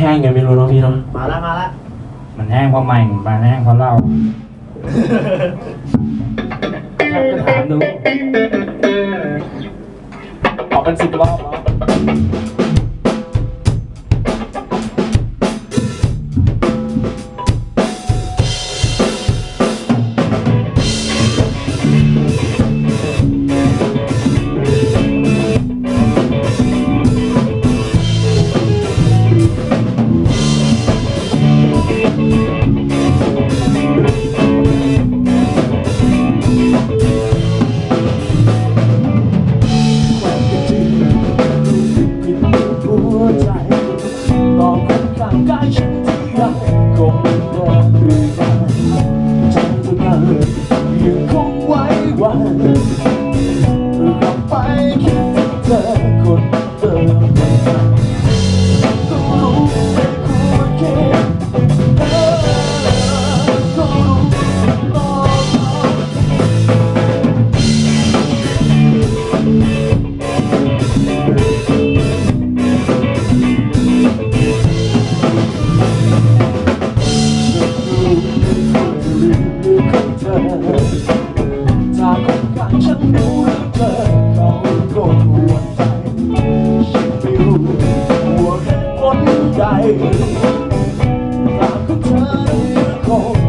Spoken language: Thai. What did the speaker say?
แห้งยังไม่รู้เนาะพี่เนาะมาละมาละมันแห้งเพราะใหม่มันแห้งเพราะเหล้าถามดูออกเป็นสิบรอบ Aku gonna call.